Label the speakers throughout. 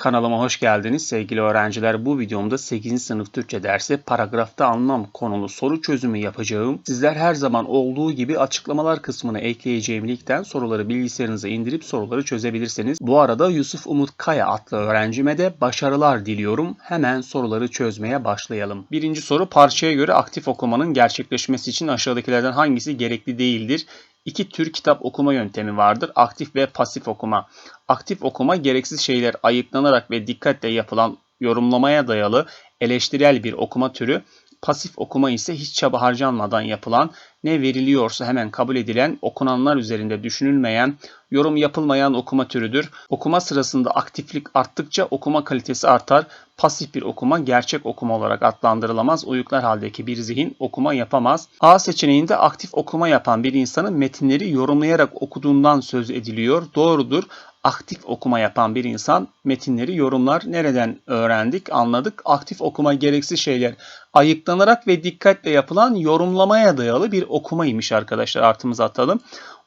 Speaker 1: Kanalıma hoş geldiniz sevgili öğrenciler. Bu videomda 8. sınıf Türkçe dersi paragrafta anlam konulu soru çözümü yapacağım. Sizler her zaman olduğu gibi açıklamalar kısmına ekleyeceğim linkten soruları bilgisayarınıza indirip soruları çözebilirsiniz. Bu arada Yusuf Umut Kaya adlı öğrencime de başarılar diliyorum. Hemen soruları çözmeye başlayalım. Birinci soru parçaya göre aktif okumanın gerçekleşmesi için aşağıdakilerden hangisi gerekli değildir? İki tür kitap okuma yöntemi vardır. Aktif ve pasif okuma. Aktif okuma gereksiz şeyler ayıklanarak ve dikkatle yapılan yorumlamaya dayalı eleştirel bir okuma türü. Pasif okuma ise hiç çaba harcanmadan yapılan, ne veriliyorsa hemen kabul edilen, okunanlar üzerinde düşünülmeyen, yorum yapılmayan okuma türüdür. Okuma sırasında aktiflik arttıkça okuma kalitesi artar. Pasif bir okuma gerçek okuma olarak adlandırılamaz. Uyuklar haldeki bir zihin okuma yapamaz. A seçeneğinde aktif okuma yapan bir insanın metinleri yorumlayarak okuduğundan söz ediliyor. Doğrudur aktif okuma yapan bir insan metinleri yorumlar. Nereden öğrendik, anladık? Aktif okuma gereksiz şeyler ayıklanarak ve dikkatle yapılan yorumlamaya dayalı bir okumaymış arkadaşlar. Artımızı atalım.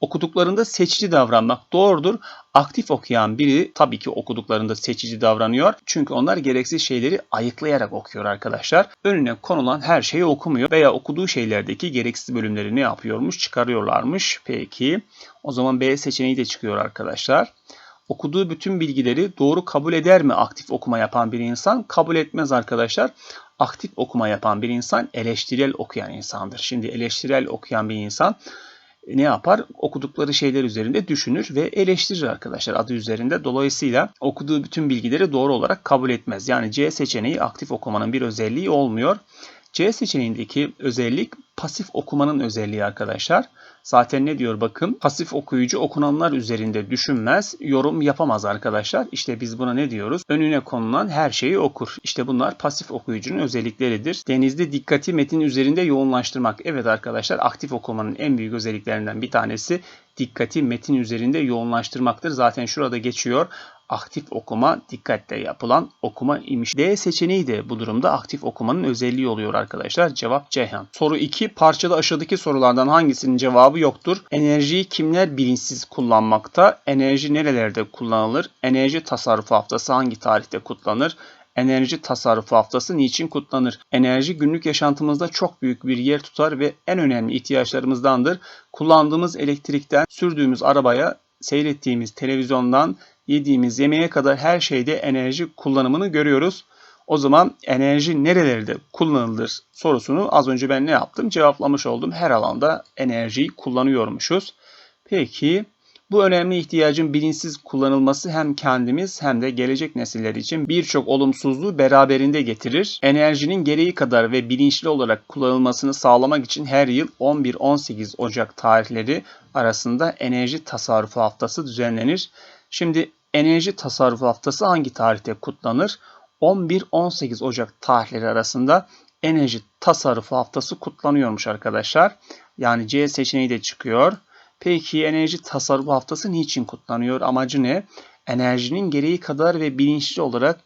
Speaker 1: Okuduklarında seçici davranmak doğrudur. Aktif okuyan biri tabii ki okuduklarında seçici davranıyor. Çünkü onlar gereksiz şeyleri ayıklayarak okuyor arkadaşlar. Önüne konulan her şeyi okumuyor veya okuduğu şeylerdeki gereksiz bölümleri ne yapıyormuş? Çıkarıyorlarmış. Peki. O zaman B seçeneği de çıkıyor arkadaşlar. Okuduğu bütün bilgileri doğru kabul eder mi aktif okuma yapan bir insan? Kabul etmez arkadaşlar. Aktif okuma yapan bir insan eleştirel okuyan insandır. Şimdi eleştirel okuyan bir insan ne yapar? Okudukları şeyler üzerinde düşünür ve eleştirir arkadaşlar adı üzerinde. Dolayısıyla okuduğu bütün bilgileri doğru olarak kabul etmez. Yani C seçeneği aktif okumanın bir özelliği olmuyor. C seçeneğindeki özellik pasif okumanın özelliği arkadaşlar. Zaten ne diyor bakın pasif okuyucu okunanlar üzerinde düşünmez, yorum yapamaz arkadaşlar. İşte biz buna ne diyoruz? Önüne konulan her şeyi okur. İşte bunlar pasif okuyucunun özellikleridir. Denizde dikkati metin üzerinde yoğunlaştırmak. Evet arkadaşlar aktif okumanın en büyük özelliklerinden bir tanesi dikkati metin üzerinde yoğunlaştırmaktır. Zaten şurada geçiyor aktif okuma dikkatle yapılan okuma imiş. D seçeneği de bu durumda aktif okumanın özelliği oluyor arkadaşlar. Cevap Ceyhan. Soru 2. Parçada aşağıdaki sorulardan hangisinin cevabı yoktur? Enerjiyi kimler bilinçsiz kullanmakta? Enerji nerelerde kullanılır? Enerji tasarrufu haftası hangi tarihte kutlanır? Enerji tasarrufu haftası niçin kutlanır? Enerji günlük yaşantımızda çok büyük bir yer tutar ve en önemli ihtiyaçlarımızdandır. Kullandığımız elektrikten sürdüğümüz arabaya, seyrettiğimiz televizyondan yediğimiz yemeğe kadar her şeyde enerji kullanımını görüyoruz. O zaman enerji nerelerde kullanılır sorusunu az önce ben ne yaptım? Cevaplamış oldum. Her alanda enerjiyi kullanıyormuşuz. Peki bu önemli ihtiyacın bilinçsiz kullanılması hem kendimiz hem de gelecek nesiller için birçok olumsuzluğu beraberinde getirir. Enerjinin gereği kadar ve bilinçli olarak kullanılmasını sağlamak için her yıl 11-18 Ocak tarihleri arasında enerji tasarrufu haftası düzenlenir. Şimdi enerji tasarrufu haftası hangi tarihte kutlanır? 11-18 Ocak tarihleri arasında enerji tasarrufu haftası kutlanıyormuş arkadaşlar. Yani C seçeneği de çıkıyor. Peki enerji tasarrufu haftası niçin kutlanıyor? Amacı ne? Enerjinin gereği kadar ve bilinçli olarak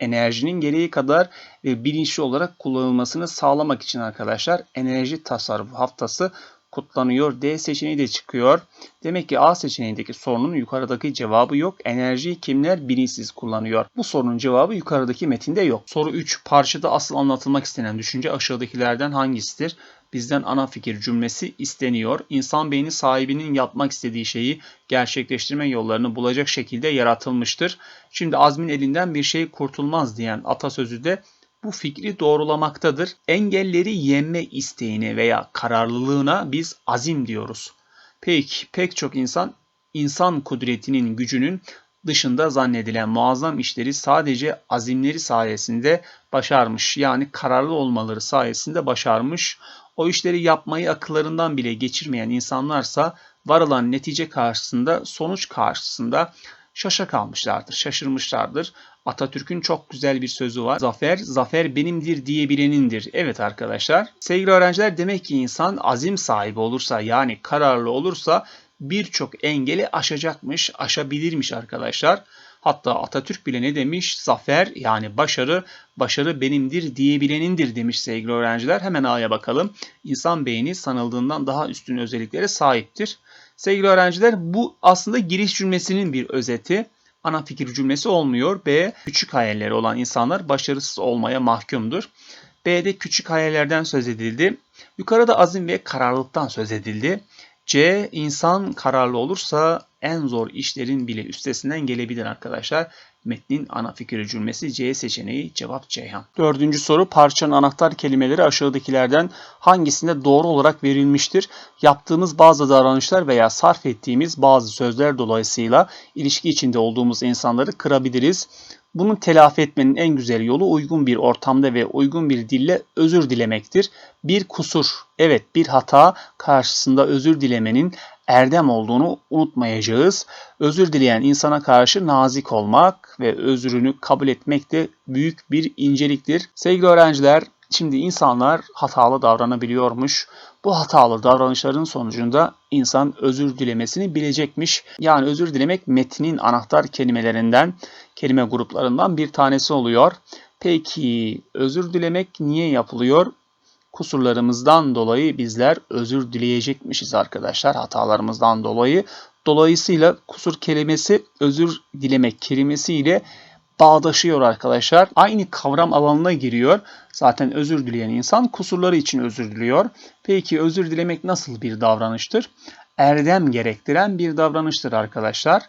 Speaker 1: enerjinin gereği kadar ve bilinçli olarak kullanılmasını sağlamak için arkadaşlar enerji tasarrufu haftası kutlanıyor. D seçeneği de çıkıyor. Demek ki A seçeneğindeki sorunun yukarıdaki cevabı yok. Enerjiyi kimler bilinçsiz kullanıyor? Bu sorunun cevabı yukarıdaki metinde yok. Soru 3. Parçada asıl anlatılmak istenen düşünce aşağıdakilerden hangisidir? Bizden ana fikir cümlesi isteniyor. İnsan beyni sahibinin yapmak istediği şeyi gerçekleştirme yollarını bulacak şekilde yaratılmıştır. Şimdi azmin elinden bir şey kurtulmaz diyen atasözü de bu fikri doğrulamaktadır. Engelleri yenme isteğine veya kararlılığına biz azim diyoruz. Peki pek çok insan insan kudretinin gücünün dışında zannedilen muazzam işleri sadece azimleri sayesinde başarmış. Yani kararlı olmaları sayesinde başarmış. O işleri yapmayı akıllarından bile geçirmeyen insanlarsa varılan netice karşısında, sonuç karşısında şaşa kalmışlardır, şaşırmışlardır. Atatürk'ün çok güzel bir sözü var. Zafer, zafer benimdir diyebilenindir. Evet arkadaşlar. Sevgili öğrenciler demek ki insan azim sahibi olursa yani kararlı olursa birçok engeli aşacakmış, aşabilirmiş arkadaşlar. Hatta Atatürk bile ne demiş? Zafer yani başarı, başarı benimdir diyebilenindir demiş sevgili öğrenciler. Hemen A'ya bakalım. İnsan beyni sanıldığından daha üstün özelliklere sahiptir. Sevgili öğrenciler bu aslında giriş cümlesinin bir özeti. ana fikir cümlesi olmuyor. B. Küçük hayalleri olan insanlar başarısız olmaya mahkumdur. B'de küçük hayallerden söz edildi. Yukarıda azim ve kararlılıktan söz edildi. C. insan kararlı olursa en zor işlerin bile üstesinden gelebilir arkadaşlar. Metnin ana fikri cümlesi C seçeneği cevap Ceyhan. Dördüncü soru parçanın anahtar kelimeleri aşağıdakilerden hangisinde doğru olarak verilmiştir? Yaptığımız bazı davranışlar veya sarf ettiğimiz bazı sözler dolayısıyla ilişki içinde olduğumuz insanları kırabiliriz. Bunu telafi etmenin en güzel yolu uygun bir ortamda ve uygun bir dille özür dilemektir. Bir kusur, evet bir hata karşısında özür dilemenin erdem olduğunu unutmayacağız. Özür dileyen insana karşı nazik olmak ve özrünü kabul etmek de büyük bir inceliktir. Sevgili öğrenciler, şimdi insanlar hatalı davranabiliyormuş. Bu hatalı davranışların sonucunda insan özür dilemesini bilecekmiş. Yani özür dilemek metnin anahtar kelimelerinden, kelime gruplarından bir tanesi oluyor. Peki özür dilemek niye yapılıyor? Kusurlarımızdan dolayı bizler özür dileyecekmişiz arkadaşlar hatalarımızdan dolayı. Dolayısıyla kusur kelimesi özür dilemek kelimesiyle bağdaşıyor arkadaşlar. Aynı kavram alanına giriyor. Zaten özür dileyen insan kusurları için özür diliyor. Peki özür dilemek nasıl bir davranıştır? Erdem gerektiren bir davranıştır arkadaşlar.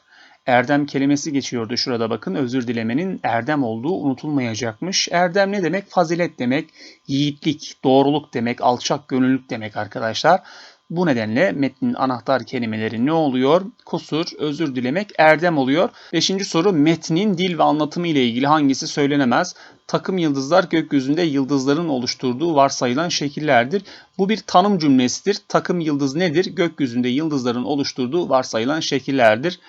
Speaker 1: Erdem kelimesi geçiyordu şurada bakın. Özür dilemenin erdem olduğu unutulmayacakmış. Erdem ne demek? Fazilet demek, yiğitlik, doğruluk demek, alçak gönüllülük demek arkadaşlar. Bu nedenle metnin anahtar kelimeleri ne oluyor? Kusur, özür dilemek, erdem oluyor. Beşinci soru metnin dil ve anlatımı ile ilgili hangisi söylenemez? Takım yıldızlar gökyüzünde yıldızların oluşturduğu varsayılan şekillerdir. Bu bir tanım cümlesidir. Takım yıldız nedir? Gökyüzünde yıldızların oluşturduğu varsayılan şekillerdir.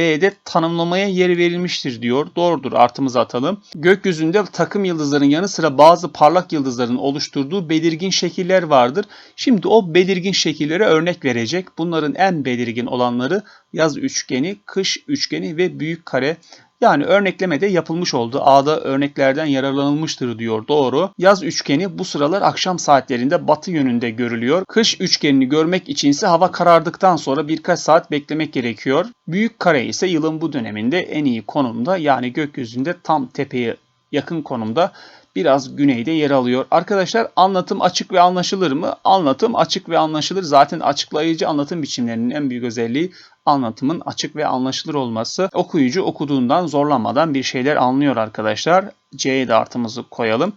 Speaker 1: B'de tanımlamaya yer verilmiştir diyor. Doğrudur artımızı atalım. Gökyüzünde takım yıldızların yanı sıra bazı parlak yıldızların oluşturduğu belirgin şekiller vardır. Şimdi o belirgin şekillere örnek verecek. Bunların en belirgin olanları yaz üçgeni, kış üçgeni ve büyük kare. Yani örnekleme de yapılmış oldu. A'da örneklerden yararlanılmıştır diyor. Doğru. Yaz üçgeni bu sıralar akşam saatlerinde batı yönünde görülüyor. Kış üçgenini görmek içinse hava karardıktan sonra birkaç saat beklemek gerekiyor. Büyük kare ise yılın bu döneminde en iyi konumda yani gökyüzünde tam tepeye yakın konumda biraz güneyde yer alıyor. Arkadaşlar anlatım açık ve anlaşılır mı? Anlatım açık ve anlaşılır. Zaten açıklayıcı anlatım biçimlerinin en büyük özelliği anlatımın açık ve anlaşılır olması. Okuyucu okuduğundan zorlanmadan bir şeyler anlıyor arkadaşlar. C'ye de artımızı koyalım.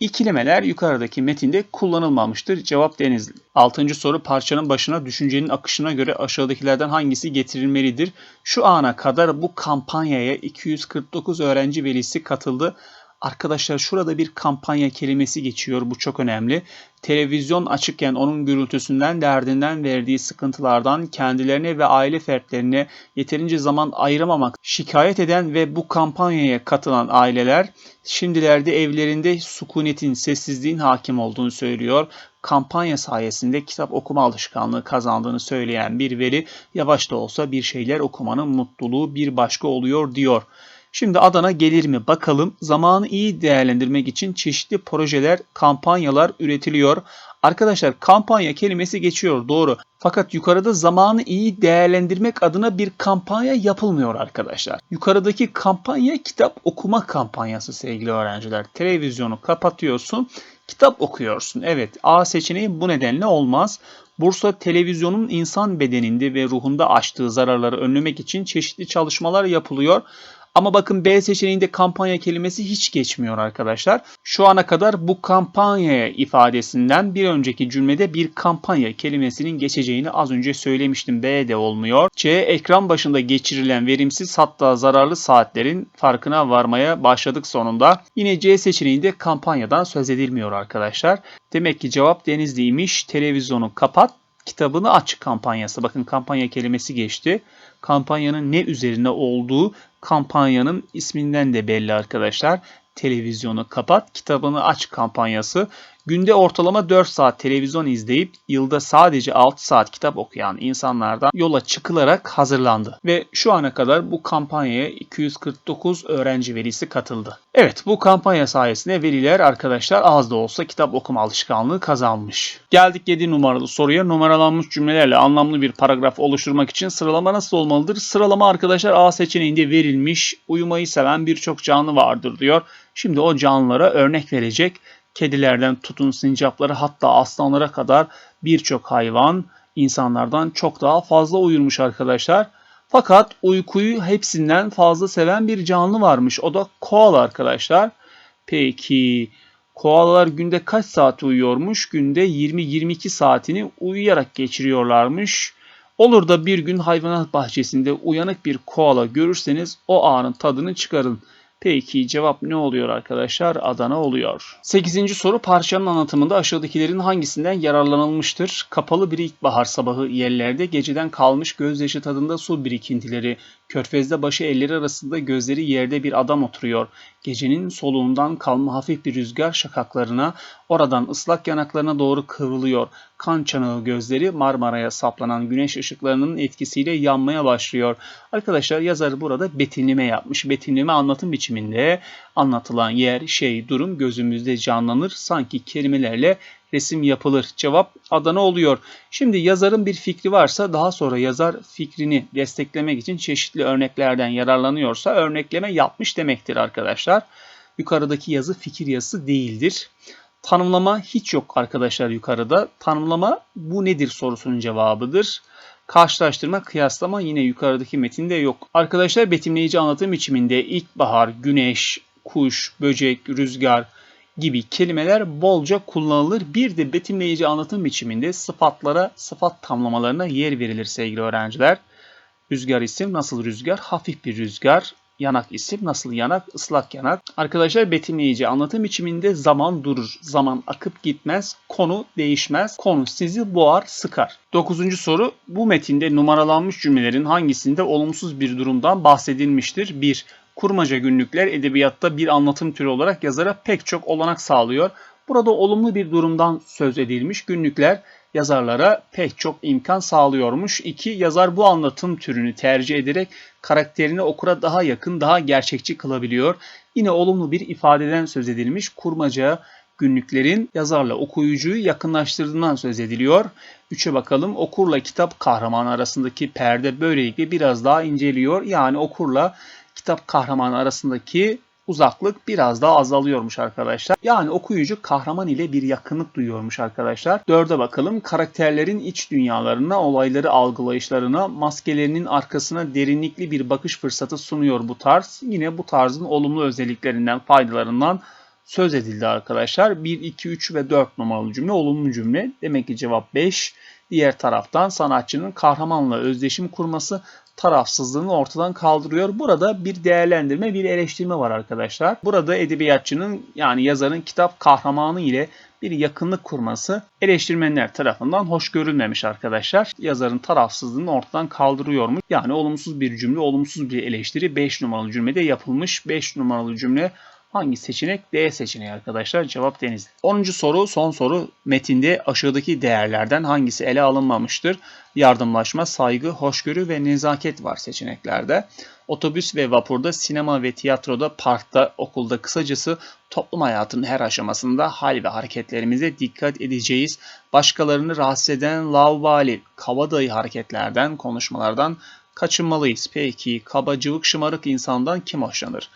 Speaker 1: İkilemeler yukarıdaki metinde kullanılmamıştır. Cevap Denizli. Altıncı soru parçanın başına düşüncenin akışına göre aşağıdakilerden hangisi getirilmelidir? Şu ana kadar bu kampanyaya 249 öğrenci velisi katıldı. Arkadaşlar şurada bir kampanya kelimesi geçiyor. Bu çok önemli. Televizyon açıkken onun gürültüsünden, derdinden verdiği sıkıntılardan kendilerine ve aile fertlerine yeterince zaman ayıramamak şikayet eden ve bu kampanyaya katılan aileler şimdilerde evlerinde sukunetin, sessizliğin hakim olduğunu söylüyor. Kampanya sayesinde kitap okuma alışkanlığı kazandığını söyleyen bir veri yavaş da olsa bir şeyler okumanın mutluluğu bir başka oluyor diyor. Şimdi Adana gelir mi bakalım. Zamanı iyi değerlendirmek için çeşitli projeler, kampanyalar üretiliyor. Arkadaşlar kampanya kelimesi geçiyor doğru. Fakat yukarıda zamanı iyi değerlendirmek adına bir kampanya yapılmıyor arkadaşlar. Yukarıdaki kampanya kitap okuma kampanyası sevgili öğrenciler. Televizyonu kapatıyorsun, kitap okuyorsun. Evet A seçeneği bu nedenle olmaz. Bursa televizyonun insan bedeninde ve ruhunda açtığı zararları önlemek için çeşitli çalışmalar yapılıyor. Ama bakın B seçeneğinde kampanya kelimesi hiç geçmiyor arkadaşlar. Şu ana kadar bu kampanya ifadesinden bir önceki cümlede bir kampanya kelimesinin geçeceğini az önce söylemiştim. B de olmuyor. C ekran başında geçirilen verimsiz hatta zararlı saatlerin farkına varmaya başladık sonunda. Yine C seçeneğinde kampanyadan söz edilmiyor arkadaşlar. Demek ki cevap Denizli'ymiş. Televizyonu kapat, kitabını aç kampanyası. Bakın kampanya kelimesi geçti. Kampanyanın ne üzerine olduğu kampanyanın isminden de belli arkadaşlar. Televizyonu kapat, kitabını aç kampanyası. Günde ortalama 4 saat televizyon izleyip yılda sadece 6 saat kitap okuyan insanlardan yola çıkılarak hazırlandı. Ve şu ana kadar bu kampanyaya 249 öğrenci velisi katıldı. Evet bu kampanya sayesinde veliler arkadaşlar az da olsa kitap okuma alışkanlığı kazanmış. Geldik 7 numaralı soruya. Numaralanmış cümlelerle anlamlı bir paragraf oluşturmak için sıralama nasıl olmalıdır? Sıralama arkadaşlar A seçeneğinde verilmiş. Uyumayı seven birçok canlı vardır diyor. Şimdi o canlılara örnek verecek. Kedilerden tutun sincaplara hatta aslanlara kadar birçok hayvan insanlardan çok daha fazla uyurmuş arkadaşlar. Fakat uykuyu hepsinden fazla seven bir canlı varmış. O da koala arkadaşlar. Peki koalalar günde kaç saat uyuyormuş? Günde 20-22 saatini uyuyarak geçiriyorlarmış. Olur da bir gün hayvanat bahçesinde uyanık bir koala görürseniz o anın tadını çıkarın. Peki cevap ne oluyor arkadaşlar? Adana oluyor. 8. soru parçanın anlatımında aşağıdakilerin hangisinden yararlanılmıştır? Kapalı bir ilkbahar sabahı yerlerde geceden kalmış gözyaşı tadında su birikintileri, körfezde başı elleri arasında gözleri yerde bir adam oturuyor. Gecenin soluğundan kalma hafif bir rüzgar şakaklarına, oradan ıslak yanaklarına doğru kıvrılıyor. Kan çanağı gözleri Marmara'ya saplanan güneş ışıklarının etkisiyle yanmaya başlıyor. Arkadaşlar yazar burada betimleme yapmış. Betimleme anlatım biçiminde anlatılan yer, şey, durum gözümüzde canlanır. Sanki kelimelerle resim yapılır. Cevap Adana oluyor. Şimdi yazarın bir fikri varsa daha sonra yazar fikrini desteklemek için çeşitli örneklerden yararlanıyorsa örnekleme yapmış demektir arkadaşlar. Yukarıdaki yazı fikir yazısı değildir. Tanımlama hiç yok arkadaşlar yukarıda. Tanımlama bu nedir sorusunun cevabıdır. Karşılaştırma, kıyaslama yine yukarıdaki metinde yok. Arkadaşlar betimleyici anlatım biçiminde ilkbahar, güneş, kuş, böcek, rüzgar gibi kelimeler bolca kullanılır. Bir de betimleyici anlatım biçiminde sıfatlara, sıfat tamlamalarına yer verilir sevgili öğrenciler. Rüzgar isim nasıl rüzgar? Hafif bir rüzgar. Yanak isim nasıl yanak? Islak yanak. Arkadaşlar betimleyici anlatım biçiminde zaman durur. Zaman akıp gitmez. Konu değişmez. Konu sizi boğar, sıkar. Dokuzuncu soru. Bu metinde numaralanmış cümlelerin hangisinde olumsuz bir durumdan bahsedilmiştir? 1. Kurmaca günlükler edebiyatta bir anlatım türü olarak yazara pek çok olanak sağlıyor. Burada olumlu bir durumdan söz edilmiş. Günlükler yazarlara pek çok imkan sağlıyormuş. 2. Yazar bu anlatım türünü tercih ederek karakterini okura daha yakın, daha gerçekçi kılabiliyor. Yine olumlu bir ifadeden söz edilmiş. Kurmaca günlüklerin yazarla okuyucuyu yakınlaştırdığından söz ediliyor. 3'e bakalım. Okurla kitap kahramanı arasındaki perde böylelikle biraz daha inceliyor. Yani okurla kitap kahramanı arasındaki uzaklık biraz daha azalıyormuş arkadaşlar. Yani okuyucu kahraman ile bir yakınlık duyuyormuş arkadaşlar. Dörde bakalım. Karakterlerin iç dünyalarına, olayları algılayışlarına, maskelerinin arkasına derinlikli bir bakış fırsatı sunuyor bu tarz. Yine bu tarzın olumlu özelliklerinden, faydalarından söz edildi arkadaşlar. 1, 2, 3 ve 4 numaralı cümle olumlu cümle. Demek ki cevap 5. Diğer taraftan sanatçının kahramanla özdeşim kurması tarafsızlığını ortadan kaldırıyor. Burada bir değerlendirme, bir eleştirme var arkadaşlar. Burada edebiyatçının yani yazarın kitap kahramanı ile bir yakınlık kurması eleştirmenler tarafından hoş görülmemiş arkadaşlar. Yazarın tarafsızlığını ortadan kaldırıyormuş. Yani olumsuz bir cümle, olumsuz bir eleştiri 5 numaralı cümlede yapılmış. 5 numaralı cümle Hangi seçenek? D seçeneği arkadaşlar. Cevap Denizli. 10. soru son soru. Metinde aşağıdaki değerlerden hangisi ele alınmamıştır? Yardımlaşma, saygı, hoşgörü ve nezaket var seçeneklerde. Otobüs ve vapurda, sinema ve tiyatroda, parkta, okulda kısacası toplum hayatının her aşamasında hal ve hareketlerimize dikkat edeceğiz. Başkalarını rahatsız eden laubali, kabadayı hareketlerden, konuşmalardan kaçınmalıyız. Peki kabacılık şımarık insandan kim hoşlanır?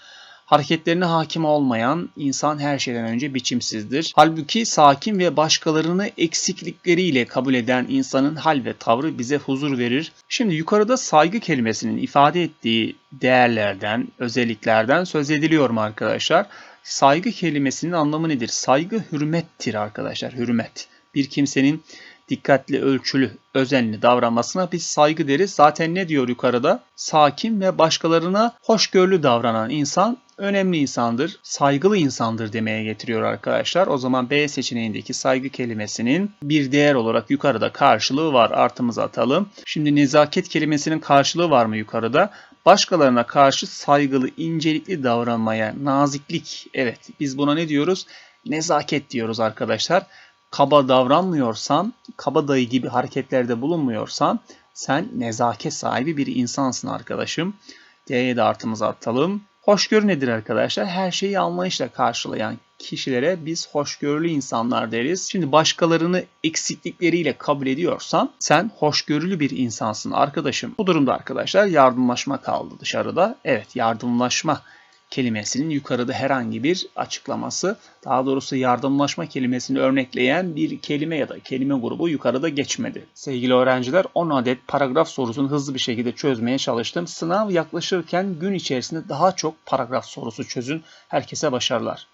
Speaker 1: Hareketlerine hakim olmayan insan her şeyden önce biçimsizdir. Halbuki sakin ve başkalarını eksiklikleriyle kabul eden insanın hal ve tavrı bize huzur verir. Şimdi yukarıda saygı kelimesinin ifade ettiği değerlerden, özelliklerden söz ediliyor mu arkadaşlar? Saygı kelimesinin anlamı nedir? Saygı hürmettir arkadaşlar, hürmet. Bir kimsenin dikkatli, ölçülü, özenli davranmasına biz saygı deriz. Zaten ne diyor yukarıda? Sakin ve başkalarına hoşgörülü davranan insan önemli insandır, saygılı insandır demeye getiriyor arkadaşlar. O zaman B seçeneğindeki saygı kelimesinin bir değer olarak yukarıda karşılığı var. Artımızı atalım. Şimdi nezaket kelimesinin karşılığı var mı yukarıda? Başkalarına karşı saygılı, incelikli davranmaya, naziklik. Evet, biz buna ne diyoruz? Nezaket diyoruz arkadaşlar. Kaba davranmıyorsan, kabadayı gibi hareketlerde bulunmuyorsan sen nezaket sahibi bir insansın arkadaşım. D'ye de artımızı atalım. Hoşgörü nedir arkadaşlar? Her şeyi anlayışla karşılayan kişilere biz hoşgörülü insanlar deriz. Şimdi başkalarını eksiklikleriyle kabul ediyorsan sen hoşgörülü bir insansın arkadaşım. Bu durumda arkadaşlar yardımlaşma kaldı dışarıda. Evet yardımlaşma kelimesinin yukarıda herhangi bir açıklaması, daha doğrusu yardımlaşma kelimesini örnekleyen bir kelime ya da kelime grubu yukarıda geçmedi. Sevgili öğrenciler 10 adet paragraf sorusunu hızlı bir şekilde çözmeye çalıştım. Sınav yaklaşırken gün içerisinde daha çok paragraf sorusu çözün. Herkese başarılar.